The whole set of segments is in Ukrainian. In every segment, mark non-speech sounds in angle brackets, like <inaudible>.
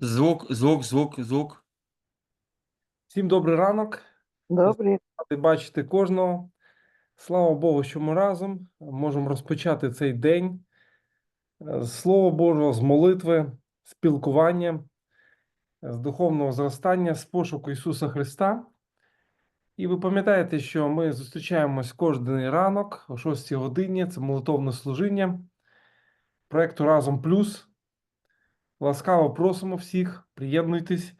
Звук, звук, звук, звук. Всім добрий ранок. Добрий. Радий бачити кожного. Слава Богу, що ми разом можемо розпочати цей день е, з Слова Божого, з молитви, спілкування, з духовного зростання, з пошуку Ісуса Христа. І ви пам'ятаєте, що ми зустрічаємось кожен ранок о 6 годині. Це молитовне служіння проекту Разом Плюс. Ласкаво просимо всіх, приєднуйтесь.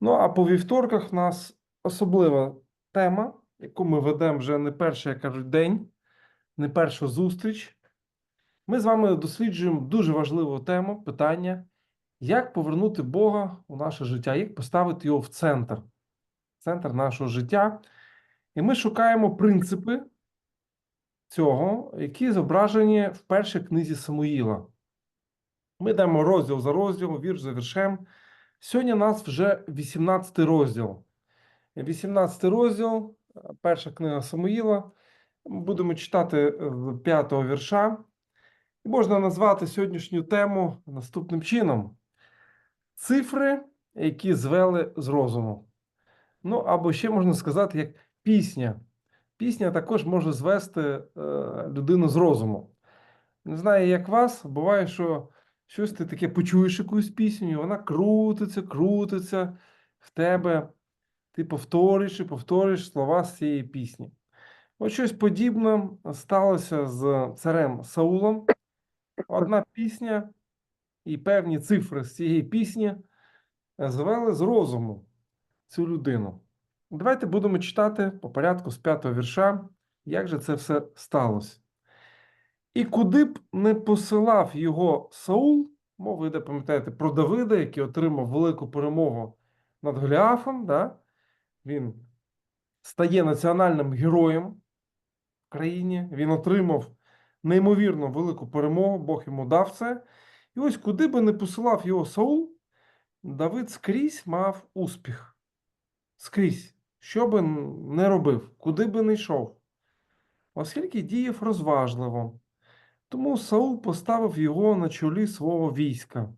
Ну а по вівторках в нас особлива тема, яку ми ведемо вже не перший, як кажуть, день, не першу зустріч. Ми з вами досліджуємо дуже важливу тему питання, як повернути Бога у наше життя, як поставити його в центр, центр нашого життя. І ми шукаємо принципи цього, які зображені в першій книзі Самуїла. Ми йдемо розділ за розділом, вірш за віршем. Сьогодні у нас вже 18 розділ. 18 розділ, е, перша книга Самуїла. Будемо читати е, з 5 вірша. І можна назвати сьогоднішню тему наступним чином: цифри, які звели з розуму. Ну, або ще можна сказати, як пісня. Пісня також може звести е, людину з розуму. Не знаю, як вас, буває, що щось ти таке почуєш якусь пісню, і вона крутиться, крутиться в тебе. Ти повториш і повториш слова з цієї пісні. Ось щось подібне сталося з царем Саулом. Одна пісня і певні цифри з цієї пісні звели з розуму цю людину. Давайте будемо читати по порядку з п'ятого вірша, як же це все сталося. І куди б не посилав його Саул, мова йде, пам'ятаєте, про Давида, який отримав велику перемогу над Голіафом, да? він стає національним героєм в країні, він отримав неймовірно велику перемогу, Бог йому дав це. І ось куди би не посилав його Саул, Давид скрізь мав успіх. Скрізь. Що би не робив, куди би не йшов, оскільки діяв розважливо. Тому Саул поставив його на чолі свого війська.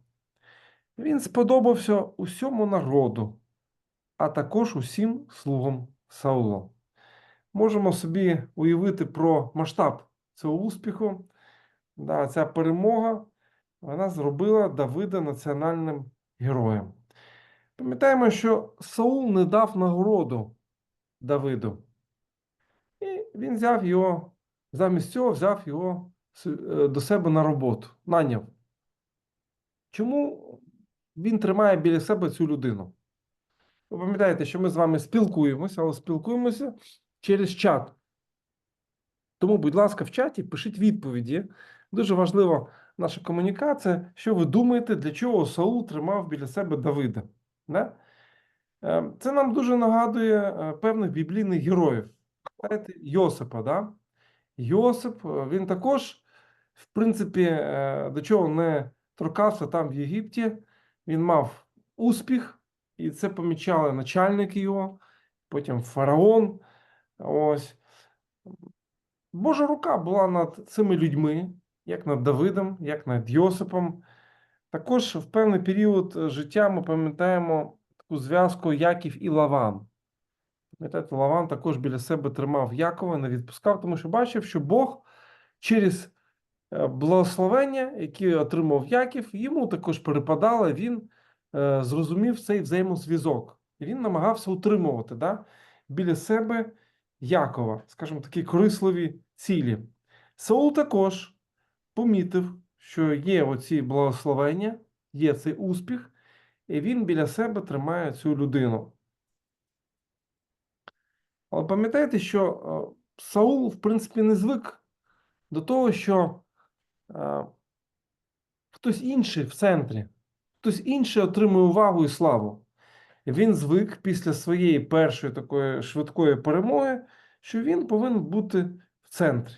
Він сподобався усьому народу, а також усім слугам Саула. Можемо собі уявити про масштаб цього успіху. Да, ця перемога вона зробила Давида національним героєм. Пам'ятаємо, що Саул не дав нагороду Давиду. І він взяв його, замість цього взяв його до себе на роботу, наняв. Чому він тримає біля себе цю людину? Ви пам'ятаєте, що ми з вами спілкуємося, але спілкуємося через чат. Тому, будь ласка, в чаті пишіть відповіді. Дуже важлива наша комунікація. Що ви думаєте, для чого Саул тримав біля себе Давида? Да? Е, Це нам дуже нагадує е, певних біблійних героїв. Знаєте, Йосипа, да? Йосип, е, він також, в принципі, е, до чого не торкався там в Єгипті. Він мав успіх, і це помічали начальники його, потім фараон. Ось. Божа рука була над цими людьми, як над Давидом, як над Йосипом. Також в певний період е, життя ми пам'ятаємо таку зв'язку Яків і Лаван. Пам'ятаєте, Лаван також біля себе тримав Якова, не відпускав, тому що бачив, що Бог через благословення, які отримав Яків, йому також перепадало, він е, зрозумів цей взаємозв'язок. Він намагався утримувати да, біля себе Якова, скажімо, такі корисливі цілі. Саул також помітив, що є оці благословення, є цей успіх, і він біля себе тримає цю людину. Але пам'ятаєте, що е, Саул, в принципі, не звик до того, що е, хтось інший в центрі, хтось інший отримує увагу і славу. Він звик після своєї першої такої швидкої перемоги, що він повинен бути в центрі.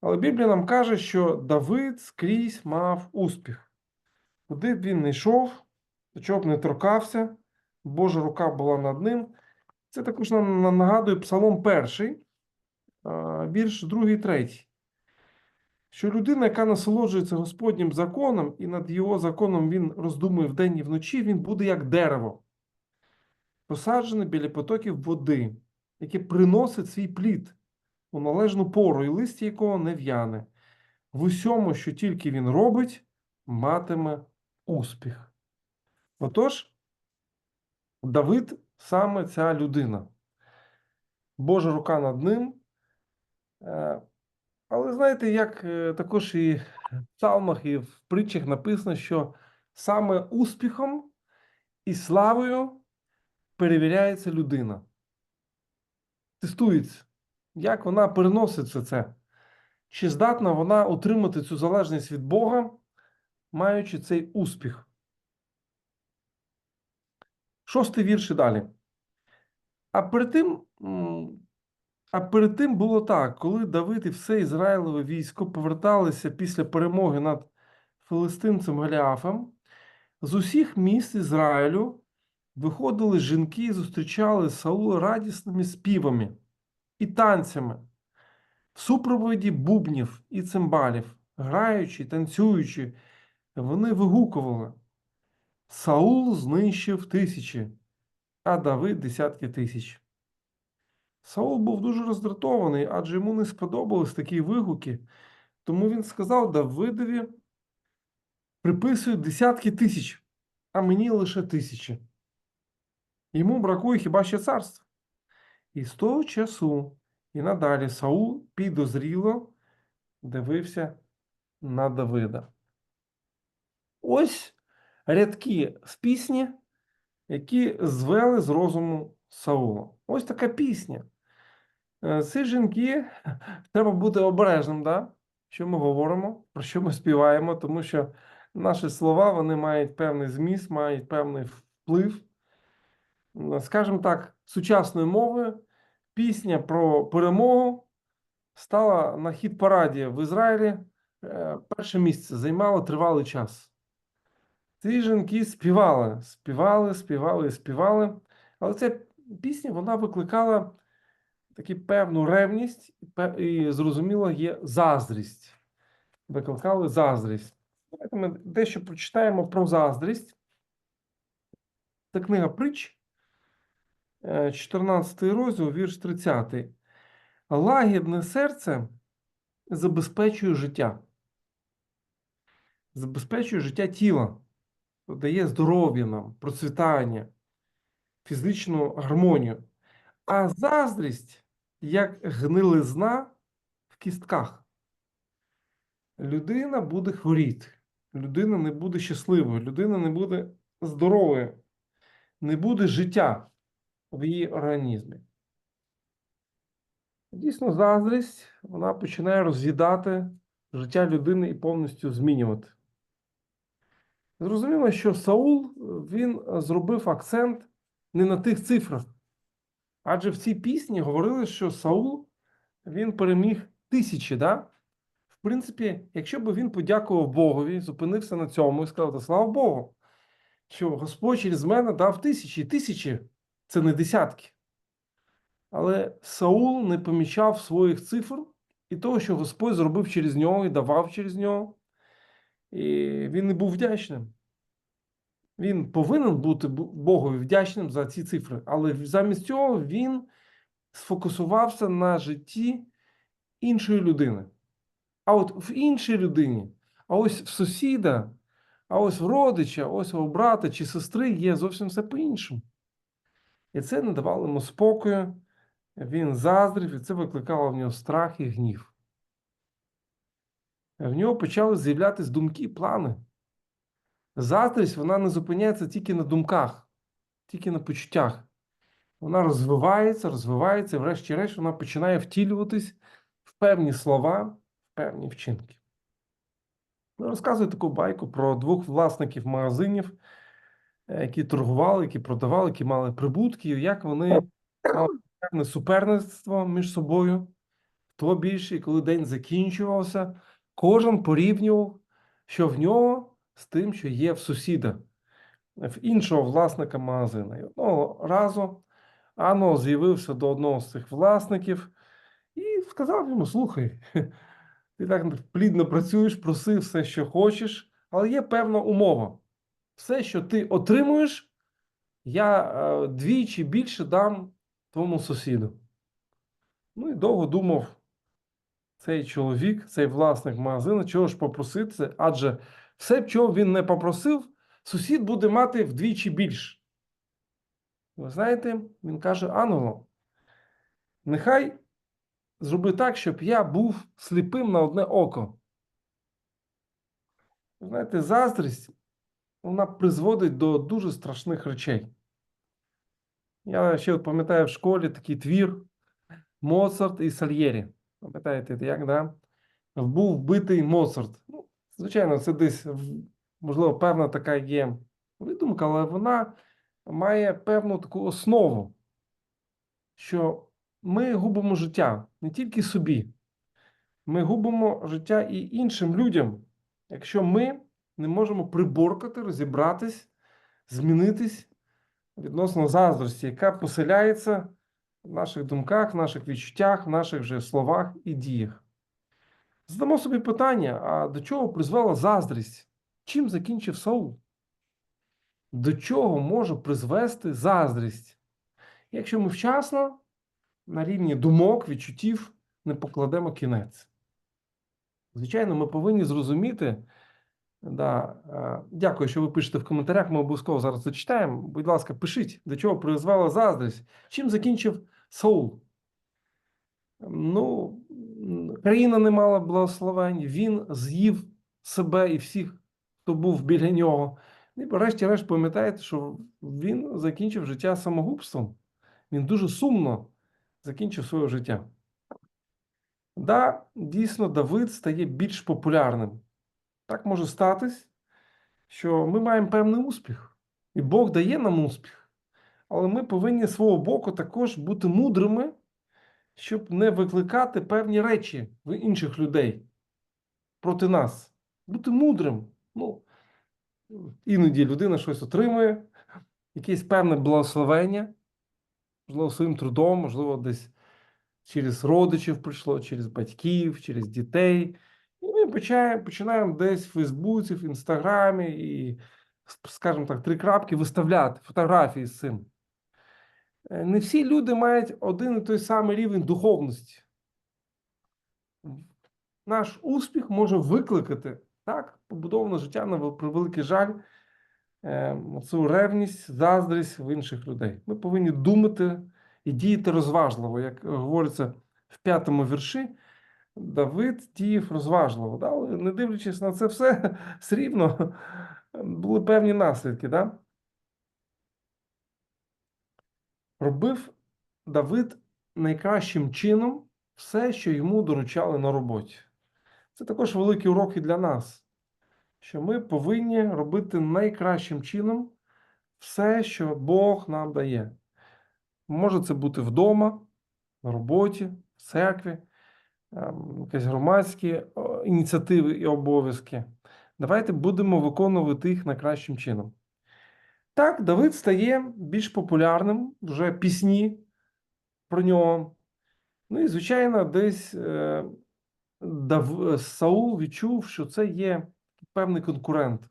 Але Біблія нам каже, що Давид скрізь мав успіх. Куди б він не йшов, до чого б не торкався, Божа рука була над ним. Це також нам нагадує Псалом перший, вірш другий, третій. Що людина, яка насолоджується Господнім законом, і над його законом він роздумує вдень і вночі, він буде як дерево, посаджене біля потоків води, яке приносить свій плід у належну пору, і листя якого не в'яне. В усьому, що тільки він робить, матиме успіх. Отож, Давид саме ця людина. Божа рука над ним. Але знаєте, як е, також і в псалмах, і в притчах написано, що саме успіхом і славою перевіряється людина. Тестується, як вона переносить все це. Чи здатна вона отримати цю залежність від Бога, маючи цей успіх? Шостий вірш і далі. А перед тим, а перед тим було так, коли Давид і все Ізраїлеве військо поверталися після перемоги над филистимцем Голіафом, з усіх міст Ізраїлю виходили жінки і зустрічали Саула радісними співами і танцями, в супроводі бубнів і цимбалів, граючи, танцюючи, вони вигукували. Саул знищив тисячі, а Давид десятки тисяч. Саул був дуже роздратований, адже йому не сподобались такі вигуки, тому він сказав Давидові, приписують десятки тисяч, а мені лише тисячі. Йому бракує хіба що царства. І з того часу і надалі Саул підозріло дивився на Давида. Ось рядки з пісні, які звели з розуму Саула. Ось така пісня. Е, Ці жінки <laughs> треба бути обережним, да? що ми говоримо, про що ми співаємо, тому що наші слова вони мають певний зміст, мають певний вплив. Скажімо так, сучасною мовою пісня про перемогу стала на хіт параді в Ізраїлі. е, Перше місце займала тривалий час. Ці жінки співали, співали, співали співали. Але ця пісня вона викликала таку певну ревність і зрозуміло, є заздрість. Викликали заздрість. Давайте ми дещо прочитаємо про заздрість. Це книга притч, е, 14 розділ, вірш 30. Лагідне серце забезпечує життя. Забезпечує життя тіла дає здоров'я нам, процвітання, фізичну гармонію. А заздрість як гнилизна в кістках. Людина буде хворіти, людина не буде щасливою, людина не буде здоровою, не буде життя в її організмі. Дійсно, заздрість вона починає роз'їдати життя людини і повністю змінювати. Зрозуміло, що Саул він зробив акцент не на тих цифрах. Адже в цій пісні говорили, що Саул він переміг тисячі. Да? В принципі, якщо б він подякував Богові, зупинився на цьому і сказав, «Та слава Богу, що Господь через мене дав тисячі, тисячі це не десятки. Але Саул не помічав своїх цифр і того, що Господь зробив через нього і давав через нього. І він не був вдячним. Він повинен бути Богові вдячним за ці цифри, але замість цього він сфокусувався на житті іншої людини. А от в іншій людині, а ось в сусіда, а ось в родича, ось у брата чи сестри є зовсім все по-іншому. І це не давало йому спокою, він заздрив, і це викликало в нього страх і гнів. В нього почали з'являтися думки, плани. Заздрість вона не зупиняється тільки на думках, тільки на почуттях. Вона розвивається, розвивається, і врешті-решт вона починає втілюватись в певні слова, в певні вчинки. Ну, Розказую таку байку про двох власників магазинів, е, які торгували, які продавали, які мали прибутки, як вони мали певне суперництво між собою. Хто більше, і коли день закінчувався, кожен порівнював, що в нього з тим, що є в сусіда, в іншого власника магазину. І одного разу Ано з'явився до одного з цих власників і сказав йому: слухай, <laughs> Ти так плідно працюєш, проси все, що хочеш, але є певна умова. Все, що ти отримуєш, я е, двічі більше дам твоєму сусіду. Ну і довго думав цей чоловік, цей власник магазину, чого ж попросити адже все, чого він не попросив, сусід буде мати вдвічі більше. Ви знаєте, він каже: Ангело, нехай зроби так, щоб я був сліпим на одне око. Знаєте, заздрість, вона призводить до дуже страшних речей. Я ще от пам'ятаю в школі такий твір Моцарт і Сальєрі. Пам'ятаєте, як, да? Був вбитий Моцарт. Звичайно, це десь, можливо, певна така є видумка, але вона має певну таку основу, що ми губимо життя не тільки собі, ми губимо життя і іншим людям, якщо ми не можемо приборкати, розібратись, змінитись відносно заздрості, яка поселяється в наших думках, в наших відчуттях, в наших же словах і діях. Задамо собі питання: а до чого призвела заздрість? Чим закінчив Саул? До чого може призвести заздрість? Якщо ми вчасно на рівні думок, відчуттів не покладемо кінець. Звичайно, ми повинні зрозуміти. Да, е, дякую, що ви пишете в коментарях. Ми обов'язково зараз зачитаємо. Будь ласка, пишіть, до чого призвела заздрість. Чим закінчив Саул? Ну, країна не мала благословень, він з'їв себе і всіх, хто був біля нього. І врешті-решт пам'ятаєте, що він закінчив життя самогубством. Він дуже сумно закінчив своє життя. Да, дійсно, Давид стає більш популярним. Так може статись, що ми маємо певний успіх, і Бог дає нам успіх. Але ми повинні свого боку також бути мудрими, щоб не викликати певні речі в інших людей проти нас. Бути мудрим. Ну, іноді людина щось отримує, якесь певне благословення, можливо, своїм трудом, можливо, десь через родичів прийшло, через батьків, через дітей. І ми починаємо, починаємо десь в Фейсбуці, в Інстаграмі і, скажімо так, три крапки виставляти фотографії з цим. Е, Не всі люди мають один і той самий рівень духовності. Наш успіх може викликати так, побудоване життя на вел- превеликий жаль, цю ревність, заздрість в інших людей. Ми повинні думати і діяти розважливо, як говориться в п'ятому вірші. Давид діяв розважливо, да? не дивлячись на це все, <laughs> все рівно були певні наслідки. Да? Робив Давид найкращим чином все, що йому доручали на роботі. Це також великий урок і для нас, що ми повинні робити найкращим чином все, що Бог нам дає. Може це бути вдома, на роботі, в церкві, ем, якісь громадські ініціативи і обов'язки. Давайте будемо виконувати їх найкращим чином. Так, Давид стає більш популярним, вже пісні про нього. Ну і, звичайно, десь е, Дав... Саул відчув, що це є певний конкурент.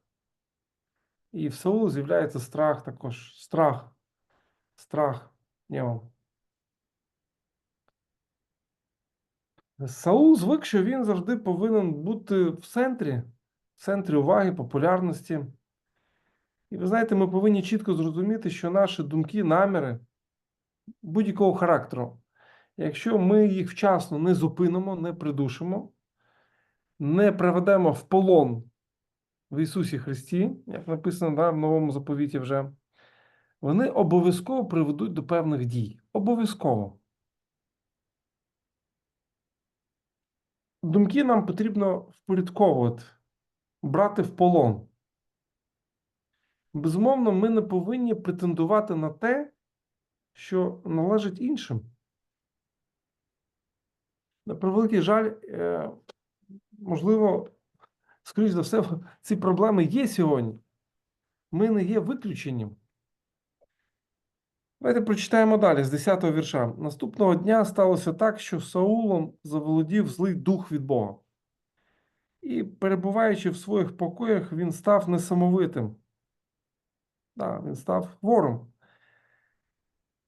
І в Саулу з'являється страх також. Страх. Страх нього. Саул звик, що він завжди повинен бути в центрі, в центрі уваги, популярності. І ви знаєте, ми повинні чітко зрозуміти, що наші думки, наміри будь-якого характеру, якщо ми їх вчасно не зупинимо, не придушимо, не приведемо в полон в Ісусі Христі, як написано да, в новому заповіті вже, вони обов'язково приведуть до певних дій. Обов'язково. Думки нам потрібно впорядковувати, брати в полон. Безумовно, ми не повинні претендувати на те, що належить іншим. На превеликий жаль, е, можливо, скоріш за все, <laughs> ці проблеми є сьогодні. Ми не є виключенням. Давайте прочитаємо далі з 10-го вірша. Наступного дня сталося так, що Саулом заволодів злий дух від Бога. І перебуваючи в своїх покоях, він став несамовитим. Да, він став вором,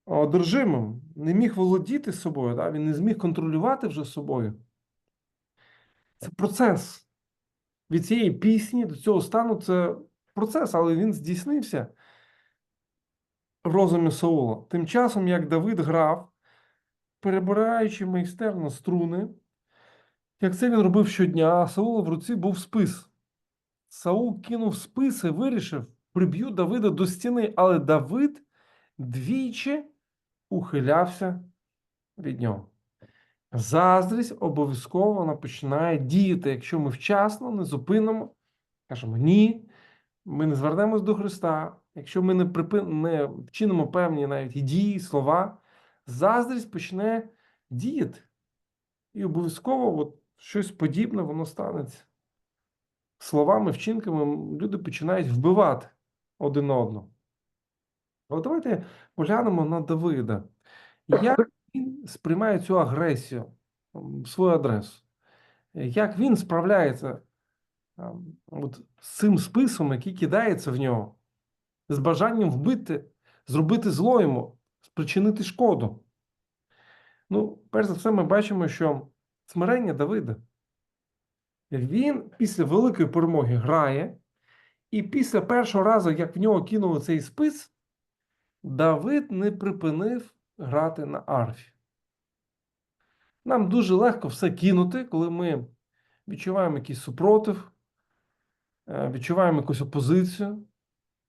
одержимим, не міг володіти собою, да? він не зміг контролювати вже собою. Це процес. Від цієї пісні до цього стану це процес, але він здійснився в розумі Саула. Тим часом, як Давид грав, перебираючи майстерно струни, як це він робив щодня, а Саула в руці був спис. Саул кинув спис і вирішив, приб'ю Давида до стіни, але Давид двічі ухилявся від нього. Заздрість обов'язково вона починає діяти, якщо ми вчасно не зупинимо, кажемо ні, ми не звернемось до Христа, якщо ми не, припин... не вчинимо певні навіть і дії, слова, заздрість почне діяти. І обов'язково от щось подібне воно станеться. Словами, вчинками люди починають вбивати один одного. Але давайте поглянемо на Давида. Як він сприймає цю агресію в свою адресу? Як він справляється от, з цим списом, який кидається в нього, з бажанням вбити, зробити зло йому, спричинити шкоду? Ну, перш за все, ми бачимо, що смирення Давида. Він після великої перемоги грає, і після першого разу, як в нього кинули цей спис, Давид не припинив грати на арфі. Нам дуже легко все кинути, коли ми відчуваємо якийсь супротив, е, відчуваємо якусь опозицію,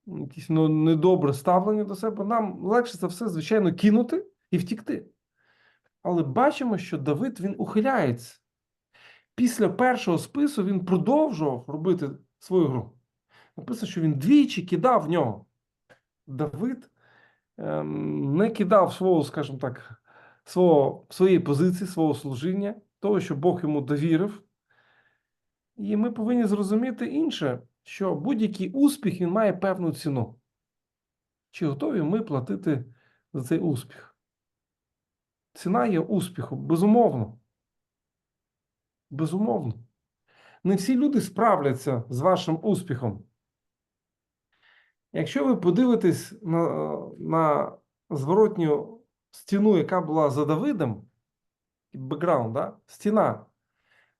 якесь ну, недобре ставлення до себе. Нам легше це все, звичайно, кинути і втікти. Але бачимо, що Давид він ухиляється. Після першого спису він продовжував робити свою гру. Написано, що він двічі кидав в нього. Давид ем, не кидав свого, скажімо так, свого, своєї позиції, свого служіння, того, що Бог йому довірив. І ми повинні зрозуміти інше, що будь-який успіх він має певну ціну. Чи готові ми платити за цей успіх? Ціна є успіху, безумовно. Безумовно. Не всі люди справляться з вашим успіхом. Якщо ви подивитесь на, на зворотню стіну, яка була за Давидом, бекграунд, да? стіна,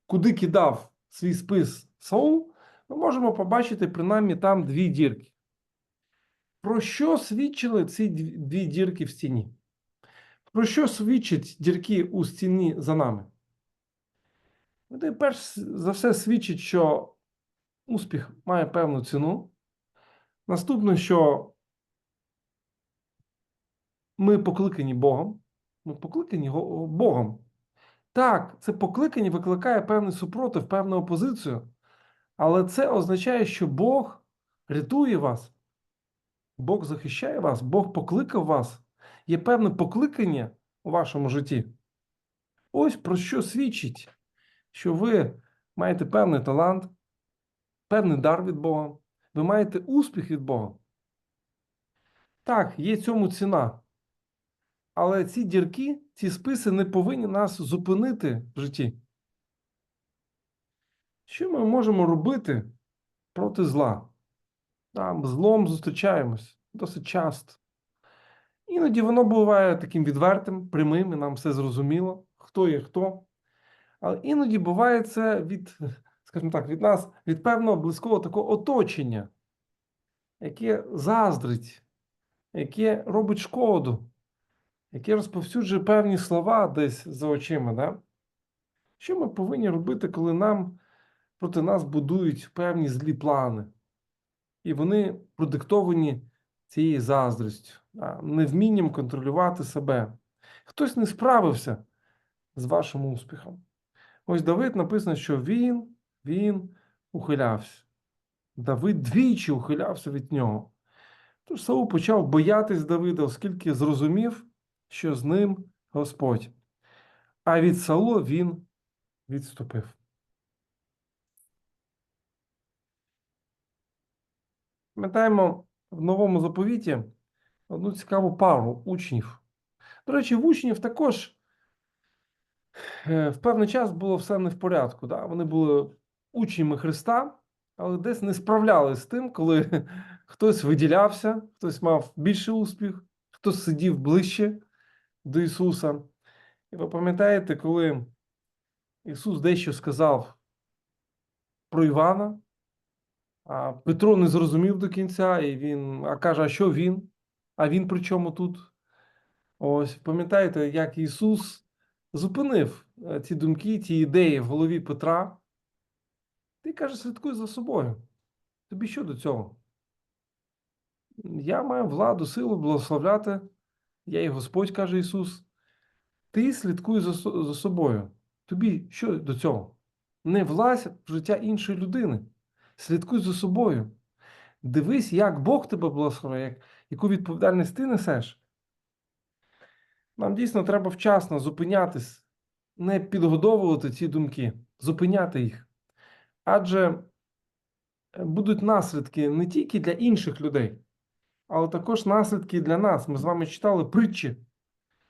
куди кидав свій спис Саул, ми можемо побачити принаймні там дві дірки. Про що свідчили ці дві дірки в стіні? Про що свідчать дірки у стіні за нами? Вони перш за все свідчить, що успіх має певну ціну. Наступне, що ми покликані Богом. Ми покликані Богом. Так, це покликання викликає певний супротив, певну опозицію. Але це означає, що Бог рятує вас, Бог захищає вас, Бог покликав вас. Є певне покликання у вашому житті. Ось про що свідчить що ви маєте певний талант, певний дар від Бога, ви маєте успіх від Бога. Так, є цьому ціна. Але ці дірки, ці списи не повинні нас зупинити в житті. Що ми можемо робити проти зла? Там, злом зустрічаємось досить часто. Іноді воно буває таким відвертим, прямим, і нам все зрозуміло, хто є хто. Але іноді буває це від, скажімо так, від нас, від певного близького такого оточення, яке заздрить, яке робить шкоду, яке розповсюджує певні слова десь за очима. Да? Що ми повинні робити, коли нам проти нас будують певні злі плани? І вони продиктовані цією заздрістю, да? невмінням контролювати себе. Хтось не справився з вашим успіхом. Ось Давид написано, що він, він ухилявся. Давид двічі ухилявся від нього. Тож Саул почав боятись Давида, оскільки зрозумів, що з ним Господь. А від Саула він відступив. Пам'ятаємо в новому заповіті одну цікаву пару учнів. До речі, в учнів також Е, в певний час було все не в порядку. Да? Вони були учнями Христа, але десь не справлялись з тим, коли <laughs> хтось виділявся, хтось мав більший успіх, хтось сидів ближче до Ісуса. І ви пам'ятаєте, коли Ісус дещо сказав про Івана, а Петро не зрозумів до кінця, і він а каже, а що він? А він при чому тут? Ось пам'ятаєте, як Ісус зупинив е, ті думки, ті ідеї в голові Петра. Ти каже, слідкуй за собою. Тобі що до цього? Я маю владу, силу благословляти. Я і Господь, каже Ісус. Ти слідкуй за, за собою. Тобі що до цього? Не влазь в життя іншої людини. Слідкуй за собою. Дивись, як Бог тебе благословляє, як, яку відповідальність ти несеш. Нам дійсно треба вчасно зупинятись, не підгодовувати ці думки, зупиняти їх. Адже е, будуть наслідки не тільки для інших людей, але також наслідки для нас. Ми з вами читали притчі,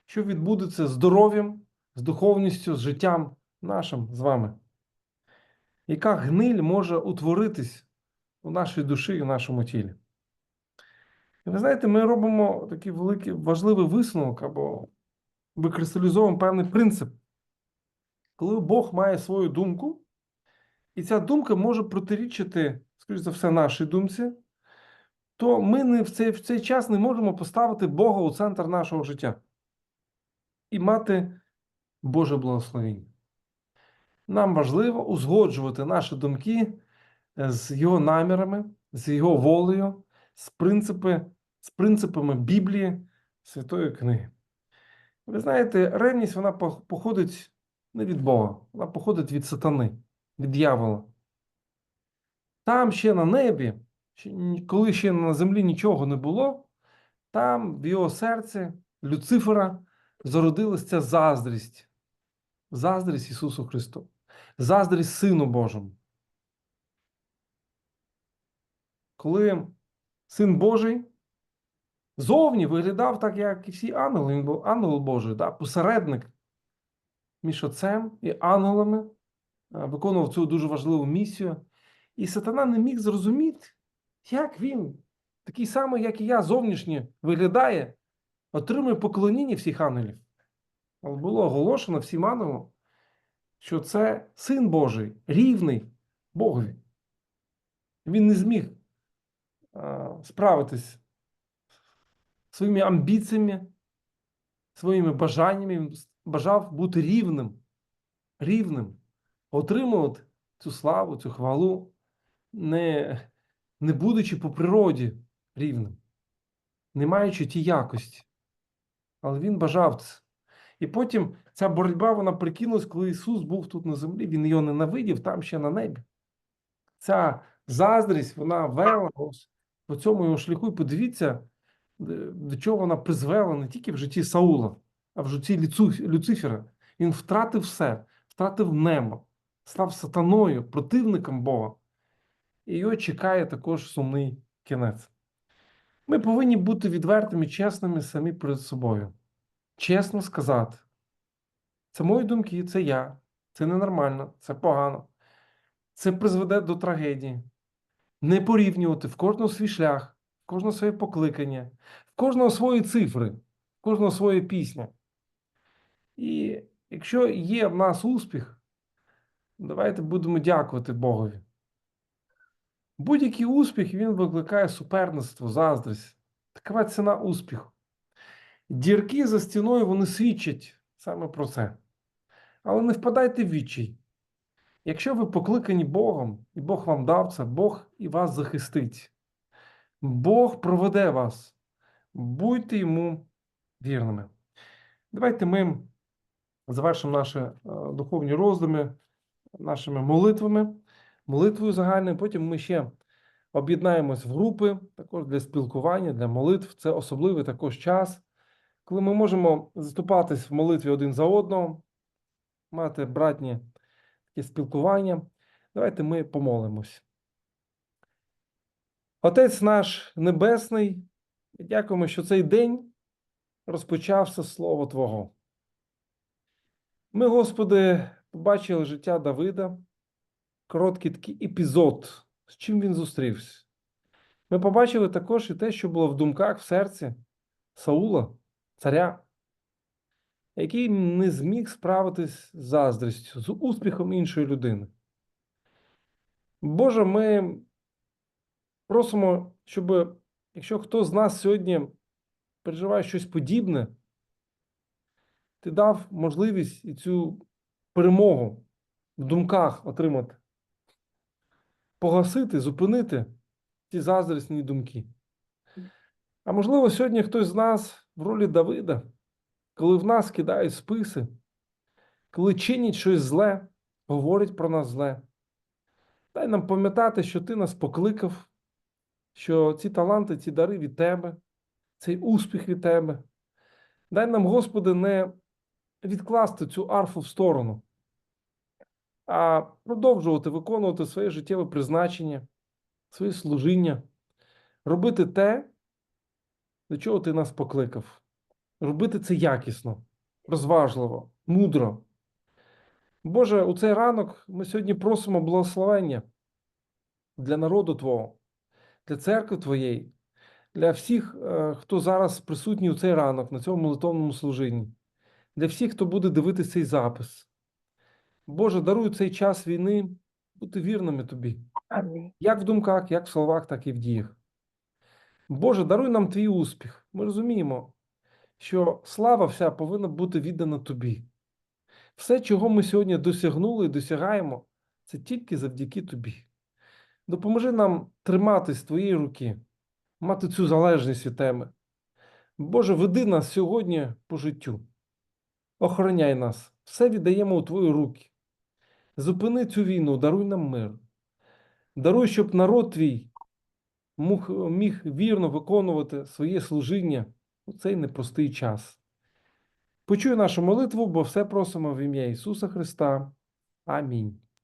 що відбудеться з здоров'ям, з духовністю, з життям нашим з вами. Яка гниль може утворитись у нашій душі і в нашому тілі? І ви знаєте, ми робимо такий великий важливий висновок або викристалізовуємо певний принцип. Коли Бог має свою думку, і ця думка може протирічити, скоріш за все, нашій думці, то ми не в цей, в цей час не можемо поставити Бога у центр нашого життя і мати Боже благословіння. Нам важливо узгоджувати наші думки е, з його намірами, з його волею, з, принципи, з принципами Біблії, Святої книги. Ви знаєте, ревність вона походить не від Бога, вона походить від сатани, від дьявола. Там ще на небі, коли ще на землі нічого не було, там в його серці Люцифера зародилася заздрість. Заздрість Ісусу Христу, заздрість Сину Божому. Коли Син Божий зовні виглядав так, як і всі ангели, він був ангел Божий, да, посередник між отцем і ангелами, виконував цю дуже важливу місію. І сатана не міг зрозуміти, як він, такий самий, як і я, зовнішнє виглядає, отримує поклоніння всіх ангелів. Але було оголошено всім ангелам, що це син Божий, рівний Богові. Він не зміг справитись своїми амбіціями, своїми бажаннями, він бажав бути рівним, рівним, отримувати цю славу, цю хвалу, не, не будучи по природі рівним, не маючи ті якості. Але він бажав це. І потім ця боротьба вона прикинулась, коли Ісус був тут на землі, Він його ненавидів там ще на небі. Ця заздрість, вона вела по цьому його шляху. І подивіться, до чого вона призвела не тільки в житті Саула, а в житті Люцифера. Він втратив все, втратив небо, став сатаною, противником Бога. І його чекає також сумний кінець. Ми повинні бути відвертими, чесними самі перед собою. Чесно сказати. Це мої думки, це я, це ненормально, це погано. Це призведе до трагедії. Не порівнювати в кожного свій шлях, в кожного своє покликання, в кожного свої цифри, в кожного своя пісня. І якщо є в нас успіх, давайте будемо дякувати Богові. Будь-який успіх він викликає суперництво, заздрість. Такова ціна успіху. Дірки за стіною вони свідчать саме про це. Але не впадайте в відчай. Якщо ви покликані Богом, і Бог вам дав це, Бог і вас захистить. Бог проведе вас. Будьте йому вірними. Давайте ми завершимо наші е, духовні роздуми нашими молитвами, молитвою загальною. Потім ми ще об'єднаємось в групи також для спілкування, для молитв. Це особливий також час, коли ми можемо заступатись в молитві один за одного, мати братні таке спілкування. Давайте ми помолимось. Отець наш Небесний, дякуємо, що цей день розпочався з Слова Твого. Ми, Господи, побачили життя Давида, короткий такий епізод, з чим він зустрівся. Ми побачили також і те, що було в думках в серці Саула, царя, який не зміг справитись з заздрістю, з успіхом іншої людини. Боже, ми просимо, щоб якщо хто з нас сьогодні переживає щось подібне, ти дав можливість і цю перемогу в думках отримати, погасити, зупинити ці заздрісні думки. А можливо, сьогодні хтось з нас в ролі Давида, коли в нас кидають списи, коли чинять щось зле, говорять про нас зле. Дай нам пам'ятати, що ти нас покликав, що ці таланти, ці дари від тебе, цей успіх від тебе. Дай нам, Господи, не відкласти цю арфу в сторону, а продовжувати виконувати своє життєве призначення, своє служіння, робити те, до чого ти нас покликав. Робити це якісно, розважливо, мудро. Боже, у цей ранок ми сьогодні просимо благословення для народу Твого, для церкви Твоєї, для всіх, е, хто зараз присутній у цей ранок на цьому молитовному служінні, для всіх, хто буде дивитися цей запис. Боже, даруй цей час війни бути вірними Тобі, Амінь. як в думках, як в словах, так і в діях. Боже, даруй нам твій успіх. Ми розуміємо, що слава вся повинна бути віддана тобі. Все, чого ми сьогодні досягнули і досягаємо, це тільки завдяки тобі. Допоможи нам триматись твоєї руки, мати цю залежність від тебе. Боже, веди нас сьогодні по життю. Охороняй нас, все віддаємо у твої руки. Зупини цю війну, даруй нам мир. Даруй, щоб народ твій міг вірно виконувати своє служіння у цей непростий час. Почуй нашу молитву, бо все просимо в ім'я Ісуса Христа. Амінь.